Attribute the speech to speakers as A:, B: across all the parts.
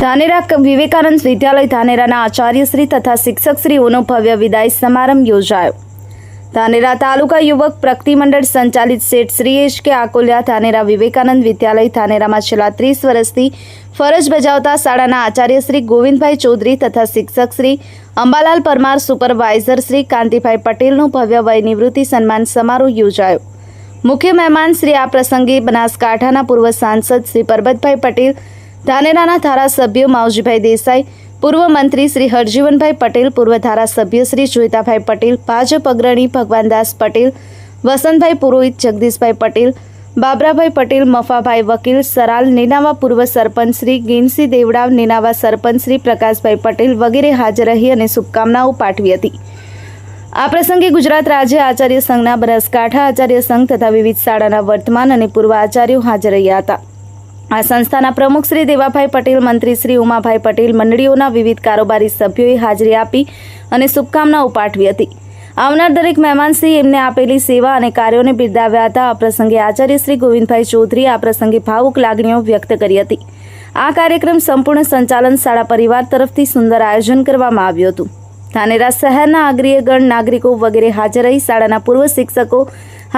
A: ધાનેરા વિવેકાનંદ વિદ્યાલય ધાનેરાના આચાર્યશ્રી તથા શિક્ષકશ્રીઓનો ભવ્ય વિદાય સમારંભ યોજાયો. ધાનેરા તાલુકા યુવક પ્રગતિ મંડળ સંચાલિત શેઠ શ્રી એચ કે આકોલિયા ધાનેરા વિવેકાનંદ વિદ્યાલય ધાનેરામાં છેલ્લા ત્રીસ વર્ષથી ફરજ બજાવતા શાળાના આચાર્ય શ્રી ગોવિંદભાઈ ચૌધરી તથા શિક્ષક શ્રી અંબાલાલ પરમાર, સુપરવાઇઝર શ્રી કાંતિભાઈ પટેલનું ભવ્ય વય નિવૃત્તિ સન્માન સમારોહ યોજાયો. મુખ્ય મહેમાન શ્રી આ પ્રસંગે બનાસકાંઠાના પૂર્વ સાંસદ શ્રી પરબતભાઈ પટેલ ધાનેરાના ધારાસભ્ય માવજીભાઈ દેસાઈ, પૂર્વ મંત્રી શ્રી હરજીવનભાઈ પટેલ, પૂર્વ ધારાસભ્ય શ્રી જોઈતાભાઈ પટેલ, ભાજપ અગ્રણી ભગવાનદાસ પટેલ, વસંતભાઈ પુરોહિત જગદીશભાઈ પટેલ, બાબરાભાઈ પટેલ, મફાભાઈ વકીલ, સરાલ નેનાવા પૂર્વ સરપંચ શ્રી, ગીનસી દેવડાવ નેનાવા સરપંચ શ્રી, પ્રકાશભાઈ પટેલ વગેરે હાજર રહી અને શુભકામનાઓ પાઠવી હતી. આ પ્રસંગે ગુજરાત રાજ્ય આચાર્ય સંઘના બનાસકાંઠા આચાર્ય સંઘ તથા વિવિધ શાળાના વર્તમાન અને પૂર્વ આચાર્યો હાજર રહ્યા હતા. આ સંસ્થાના પ્રમુખ શ્રી દેવાભાઈ પટેલ, મંત્રી શ્રી ઉમાભાઈ પટેલ મંડળીઓના વિવિધ કારોબારી સભ્યોએ હાજરી આપી અને શુભકામનાઓ પાઠવી હતી. આવનાર દરેક મહેમાનશ્રી એમને આપેલી સેવા અને કાર્યોને બિરદાવ્યા હતા. આ પ્રસંગે આચાર્ય શ્રી ગોવિંદભાઈ ચૌધરી આ પ્રસંગે ભાવુક લાગણીઓ વ્યક્ત કરી હતી. આ કાર્યક્રમ સંપૂર્ણ સંચાલન શાળા પરિવાર તરફથી સુંદર આયોજન કરવામાં આવ્યું હતું. ધાનેરા શહેરના અગ્રીયગણ નાગરિકો વગેરે હાજર રહી શાળાના પૂર્વ શિક્ષકો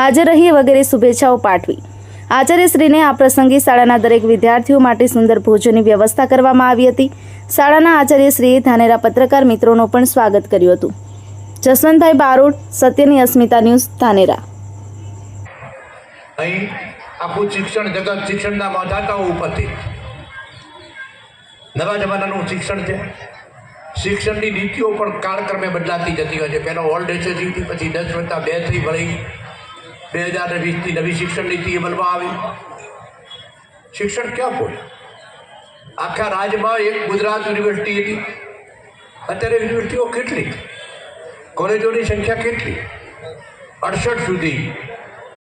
A: હાજર રહી વગેરે શુભેચ્છાઓ પાઠવી. આચાર્યશ્રીને આ પ્રસંગે શાળાના દરેક વિદ્યાર્થીઓ માટે સુંદર ભોજનની વ્યવસ્થા કરવામાં આવી હતી. શાળાના આચાર્યશ્રીએ ધાનેરા પત્રકાર મિત્રોનો પણ સ્વાગત કર્યું હતું. જસવંતભાઈ બારોડ, સત્યની અસ્મિતા ન્યૂઝ, ધાનેરા.
B: અહીં આખું શિક્ષણ જગત શિક્ષણના માધાતાઓ ઉપરથી. નવા જમાનાનું શિક્ષણ છે. શિક્ષણની નીતિઓ પણ કાળક્રમે બદલાતી જતી હોય છે. પહેલો ઓલ્ડ એજ હતી પછી દસ વત્તા બે થઈ વળી બે હજાર વીસથી નવી શિક્ષણ નીતિ અમલમાં આવી. શિક્ષણ ક્યાં પહોંચ્યું આખા રાજ્યમાં એક ગુજરાત યુનિવર્સિટી હતી. અત્યારે યુનિવર્સિટીઓ કેટલી? કોલેજોની સંખ્યા કેટલી? અડસઠ સુધી.